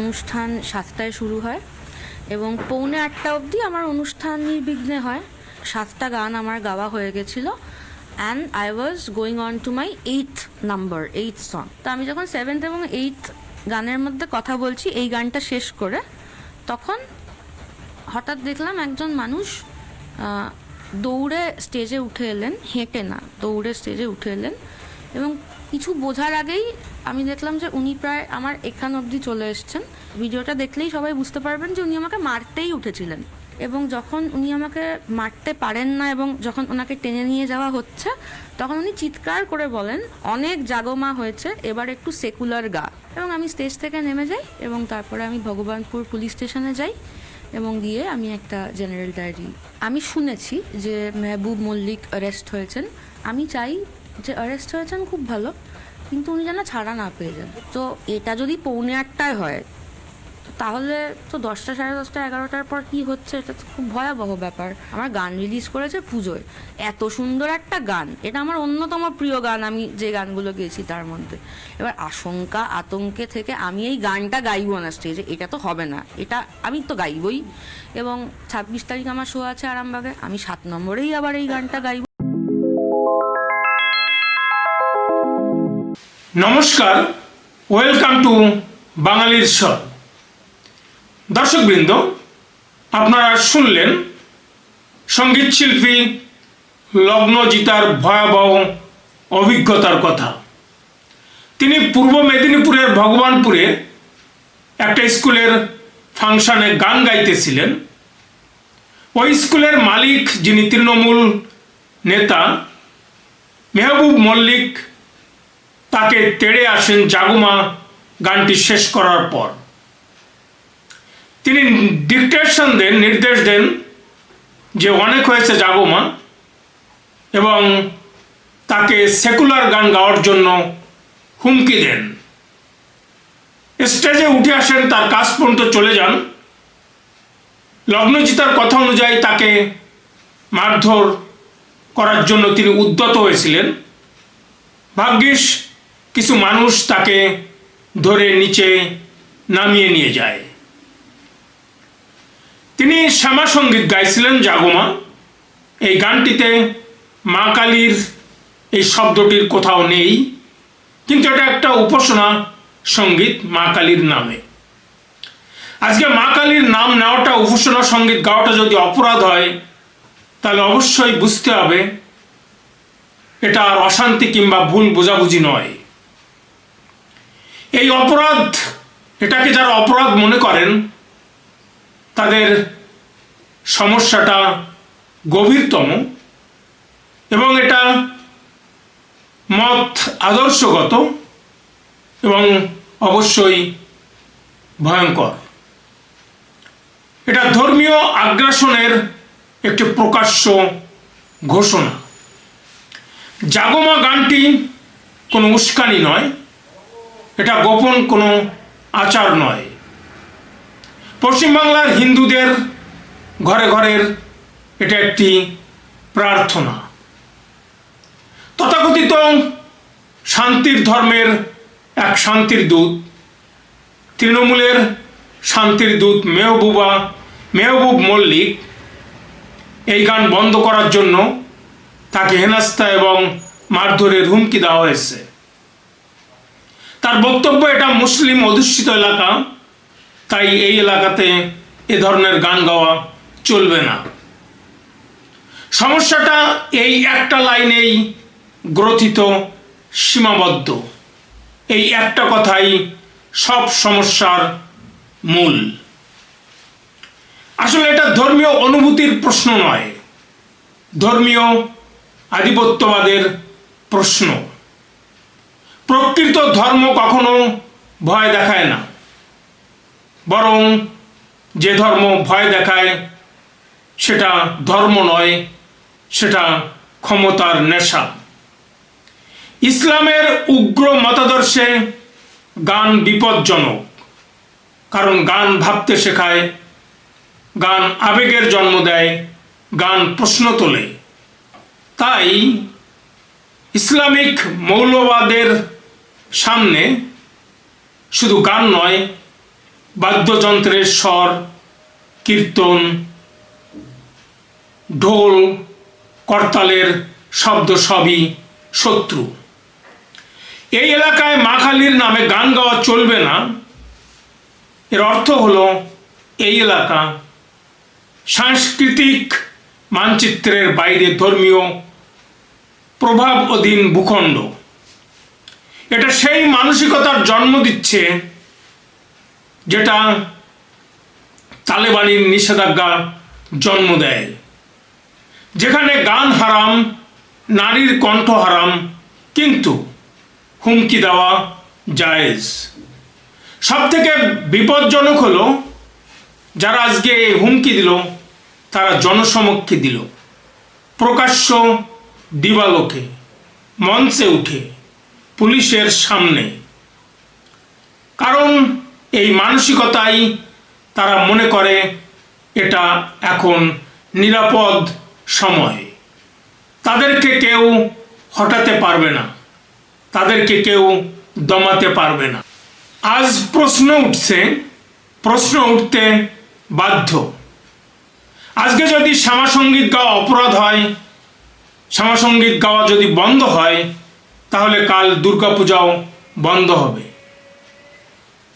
অনুষ্ঠান সাতটায় শুরু হয় এবং পৌনে আটটা অবধি আমার অনুষ্ঠান নির্বিঘ্নে হয়। সাতটা গান আমার গাওয়া হয়ে গেছিল and I was going on to my eighth number eighth song তো আমি যখন সেভেন্থ এবং এইথ গানের মধ্যে কথা বলছি, এই গানটা শেষ করে তখন হঠাৎ দেখলাম একজন মানুষ দৌড়ে স্টেজে উঠে এলেন, হেঁটে না, দৌড়ে স্টেজে উঠে এলেন এবং কিছু বোঝার আগেই আমি দেখলাম যে উনি প্রায় আমার এখান অবধি চলে এসেছেন। ভিডিওটা দেখলেই সবাই বুঝতে পারবেন যে উনি আমাকে মারতেই উঠেছিলেন। এবং যখন উনি আমাকে মারতে পারেন না এবং যখন ওনাকে টেনে নিয়ে যাওয়া হচ্ছে, তখন উনি চিৎকার করে বলেন, অনেক জাগমা হয়েছে, এবার একটু সেকুলার গা। এবং আমি স্টেজ থেকে নেমে যাই এবং তারপরে আমি ভগবানপুর পুলিশ স্টেশনে যাই এবং গিয়ে আমি একটা জেনারেল ডায়েরি আমি শুনেছি যে মেহবুব মল্লিক অ্যারেস্ট হয়েছেন। আমি চাই যে অ্যারেস্ট হয়েছেন খুব ভালো, কিন্তু উনি যেন ছাড়া না পেয়ে যান। তো এটা যদি পৌনে আটটায় হয় তাহলে তো দশটা সাড়ে দশটা এগারোটার পর কি হচ্ছে? এটা তো খুব ভয়াবহ ব্যাপার। আমার গান রিলিজ করেছে পুজোয়। এত সুন্দর একটা গান। এটা আমার অন্যতম প্রিয় গান, আমি যে গানগুলো গেয়েছি তার মধ্যে। এবার আশঙ্কা, আতঙ্কে থেকে আমি এই গানটা গাইব না স্টেজে এটা তো হবে না। এটা আমি তো গাইবই। এবং ছাব্বিশ তারিখ আমার শো আছে আরামবাগে। আমি সাত নম্বরেই আবার এই গানটা গাইব। নমস্কার ওয়েলকাম টু বাঙালির স্বর দর্শকবৃন্দ, আপনারা শুনলেন সংগীত শিল্পী লগ্নজিতার ভয়াবহ অভিজ্ঞতার কথা। তিনি পূর্ব মেদিনীপুরের ভগবানপুরে একটা স্কুলের ফাংশনে গান গাইতেছিলেন। ওই স্কুলের মালিক যিনি তৃণমূল নেতা, মেহবুব মল্লিক তাকে তেড়ে আসেন জাগুমা গানটি শেষ করার পর। তিনি ডিকটেশন দেন, নির্দেশ দেন যে অনেক হয়েছে জাগুমা এবং তাকে সেকুলার গান গাওয়ার জন্য হুমকি দেন। স্টেজে উঠে আসেন, তার কাজ পর্যন্ত চলে যান। লগ্নজিতার কথা অনুযায়ী তাকে মারধর করার জন্য তিনি উদ্যত হয়েছিলেন। ভাগ্যিস কিছু মানুষ তাকে ধরে নিচে নামিয়ে নিয়ে যায়। তিনি শ্যামা সংগীত গাইছিলেন জাগমা এই গানটিতে মা কালীর এই শব্দটির কোথাও নেই, কিন্তু এটা একটা উপাসনা সংগীত মা কালীর নামে। আজকে মা কালীর নাম নেওয়াটা উপাসনা সংগীত গাওয়াটা যদি অপরাধ হয়, তাহলে অবশ্যই বুঝতে হবে, এটা আর অশান্তি কিংবা ভুল বোঝাবুঝি নয়। এই অপরাধ, এটাকে যারা অপরাধ মনে করেন, তাদের সমস্যাটা গভীরতম এবং এটা মত আদর্শগত এবং অবশ্যই ভয়ঙ্কর। এটা ধর্মীয় আগ্রাসনের একটি প্রকাশ্য ঘোষণা। জাগমা গানটি কোনো উস্কানি নয় এটা গোপন কোনো আচার নয়। পশ্চিমবাংলার হিন্দুদের ঘরে ঘরের এটা একটি প্রার্থনা। তথাকথিত শান্তির ধর্মের এক শান্তির দূত, তৃণমূলের শান্তির দূত মেহবুবা, মেহবুব মল্লিক এই গান বন্ধ করার জন্য তাকে হেনাস্তা এবং মারধরের হুমকি দেওয়া হয়েছে। তার বক্তব্য এটা মুসলিম অধ্যুষিত এলাকা, তাই এই এলাকাতে এ ধরনের গান গাওয়া চলবে না। সমস্যাটা এই একটা লাইনেই গ্রথিত, সীমাবদ্ধ। এই একটা কথাই সব সমস্যার মূল। আসলে এটা ধর্মীয় অনুভূতির প্রশ্ন নয়, ধর্মীয় আধিপত্যবাদের প্রশ্ন। প্রকৃত ধর্ম কখনো ভয় দেখায় না। বরং যে ধর্ম ভয় দেখায়, সেটা ধর্ম নয়, সেটা ক্ষমতার নেশা। ইসলামের উগ্র মতাদর্শে গান বিপজ্জনক, কারণ গান ভাবতে শেখায়, গান আবেগের জন্ম দেয়, গান প্রশ্ন তোলে। তাই ইসলামিক মৌলবাদের সামনে শুধু গান নয়, বাদ্যযন্ত্রের স্বর, কীর্তন, ঢোল, করতালের শব্দ সবই শত্রু। এই এলাকায় মা কালীর নামে গান গাওয়া চলবে না। এর অর্থ হলো এই এলাকা সাংস্কৃতিক মানচিত্রের বাইরে ধর্মীয় প্রভাব অধীন ভূখণ্ড। এটা সেই মানসিকতার জন্ম দিচ্ছে যেটা তালেবানির নিষেধাজ্ঞা জন্ম দেয়। যেখানে গান হারাম, নারীর কণ্ঠ হারাম, কিন্তু হুমকি দেওয়া জায়েজ। সব থেকে বিপজ্জনক হলো, যারা আজকে হুমকি দিল, তারা জনসমক্ষে দিল। প্রকাশ্য দিবালোকে, মঞ্চে উঠে। পুলিশের সামনে। কারণ এই মানসিকতাই তারা মনে করে এটা এখন নিরাপদ সময়। তাদেরকে কেউ হটাতে পারবে না। তাদেরকে কেউ দমাতে পারবে না। আজ প্রশ্ন উঠছে, প্রশ্ন উঠতে বাধ্য। আজকে যদি শ্যামাসঙ্গীত গাওয়া অপরাধ হয় শ্যামাসঙ্গীত গাওয়া যদি বন্ধ হয় তাহলে কাল দুর্গাপূজাও বন্ধ হবে।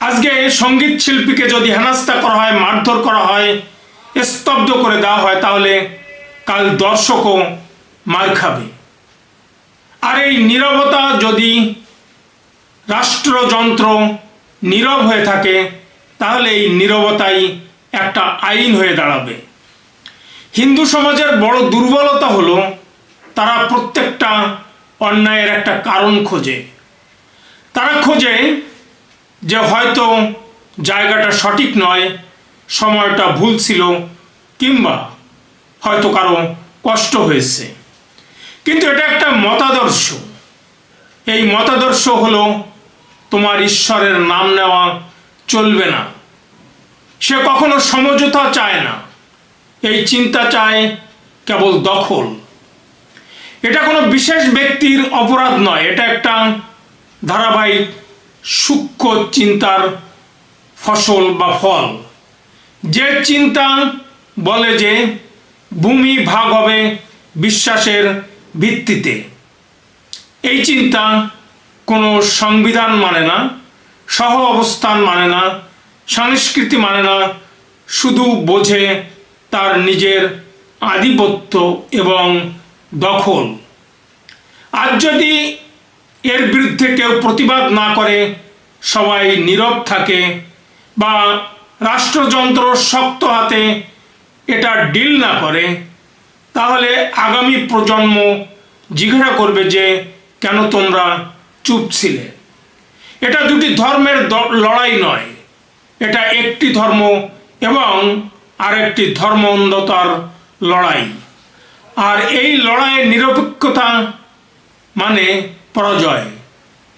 আজকে সংগীত শিল্পীকে যদি হেনাস্তা করা হয়, মারধর করা হয়, স্তব্ধ করে দেওয়া হয়, তাহলে কাল দর্শকও মার খাবে। আর এই নীরবতা যদি রাষ্ট্রযন্ত্র নীরব হয়ে থাকে, তাহলে এই নীরবতাই একটা আইন হয়ে দাঁড়াবে। হিন্দু সমাজের বড় দুর্বলতা হলো, তারা প্রত্যেকটা অন্যায়ের একটা কারণ খোঁজে। তারা খোঁজে যে হয়তো জায়গাটা সঠিক নয়, সময়টা ভুল ছিল, কিংবা হয়তো কারও কষ্ট হয়েছে। কিন্তু এটা একটা মতাদর্শ। এই মতাদর্শ হলো, তোমার ঈশ্বরের নাম নেওয়া চলবে না। সে কখনো সমঝোতা চায় না। এই চিন্তা চায় কেবল দখল। এটা কোনো বিশেষ ব্যক্তির অপরাধ নয়, এটা একটা ধারাবাহিক সূক্ষ্ম চিন্তার ফসল বা ফল। যে চিন্তা বলে যে ভূমি ভাগ হবে বিশ্বাসের ভিত্তিতে, এই চিন্তা কোনো সংবিধান মানে না, সহ অবস্থান মানে না, সংস্কৃতি মানে না, শুধু বোঝে তার নিজের আধিপত্য এবং দখল। আজ যদি এর বিরুদ্ধে কেউ প্রতিবাদ না করে, সবাই নীরব থাকে বা রাষ্ট্রযন্ত্র শক্ত হাতে এটা ডিল না করে, তাহলে আগামী প্রজন্ম জিজ্ঞাসা করবে যে, কেন তোমরা চুপ ছিলে? এটা দুটি ধর্মের লড়াই নয়। এটা একটি ধর্ম এবং আরেকটি ধর্ম অন্ধতার লড়াই। আর এই লড়াইয়ের নিরপেক্ষতা মানে পরাজয়।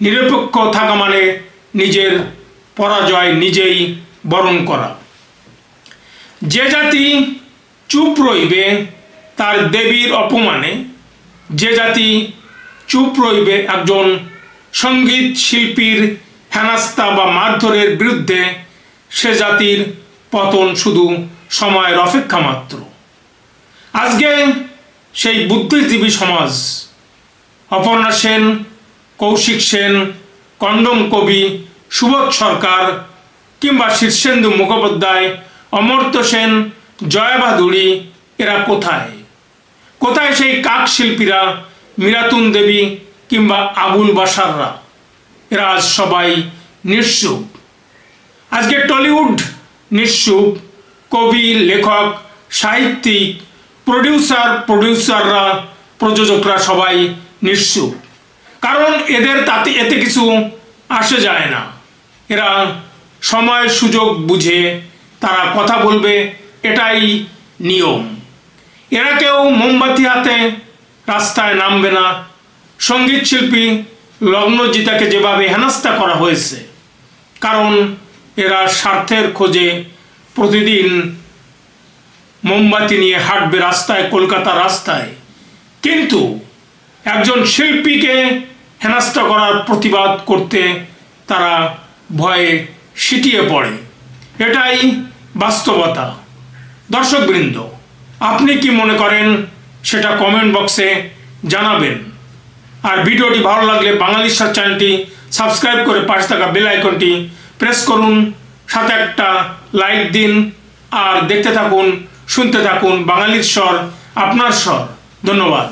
নিরপেক্ষ থাকা মানে নিজের পরাজয় নিজেই বরণ করা। যে জাতি চুপ রইবে, তার দেবীর অপমানে যে জাতি চুপ রইবে, একজন সংগীত শিল্পীর হেনাস্তা বা মারধরের বিরুদ্ধে সে জাতির পতন শুধু সময়ের অপেক্ষা মাত্র। আজকে সেই বুদ্ধিজীবী সমাজ। অপর্ণা সেন, কৌশিক সেন, কন্ডম কবি, সুবোধ সরকার কিংবা শীর্ষেন্দু মুখোপাধ্যায়, অমর্ত্য সেন, জয়া ভাদুড়ি এরা কোথায়? কোথায় সেই কাক শিল্পীরা, মিরাতুন দেবী কিংবা আবুল বাসাররা এরা আজ সবাই নিঃসুপ আজকে টলিউড নিঃসুপ কবি, লেখক, সাহিত্যিক প্রডিউসার প্রডিউসাররা প্রযোজকরা সবাই নিঃসুপ কারণ এদের তাতে এতে কিছু আসে যায় না। এরা সময়, সুযোগ বুঝে তারা কথা বলবে, এটাই নিয়ম। এরা কেউ মোমবাতি হাতে রাস্তায় নামবে না। সংগীত শিল্পী লগ্নজিতাকে যেভাবে হেনস্থা করা হয়েছে, কারণ এরা স্বার্থের খোঁজে প্রতিদিন মোমবাতি নিয়ে হাঁটবে রাস্তায়, কলকাতা রাস্তায়। কিন্তু একজন শিল্পীকে হেনস্থা করার প্রতিবাদ করতে তারা ভয়ে সিটিয়ে পড়ে। এটাই বাস্তবতা। দর্শকবৃন্দ, আপনি কি মনে করেন সেটা কমেন্ট বক্সে জানাবেন। আর ভিডিওটি ভালো লাগলে স্বাদ চ্যানেলটি সাবস্ক্রাইব করে পাশে থাকা বেল আইকনটি প্রেস করুন, সাথে একটা লাইক দিন, আর দেখতে থাকুন শুনতে থাকুন বাঙালির স্বর আপনার স্বর। ধন্যবাদ।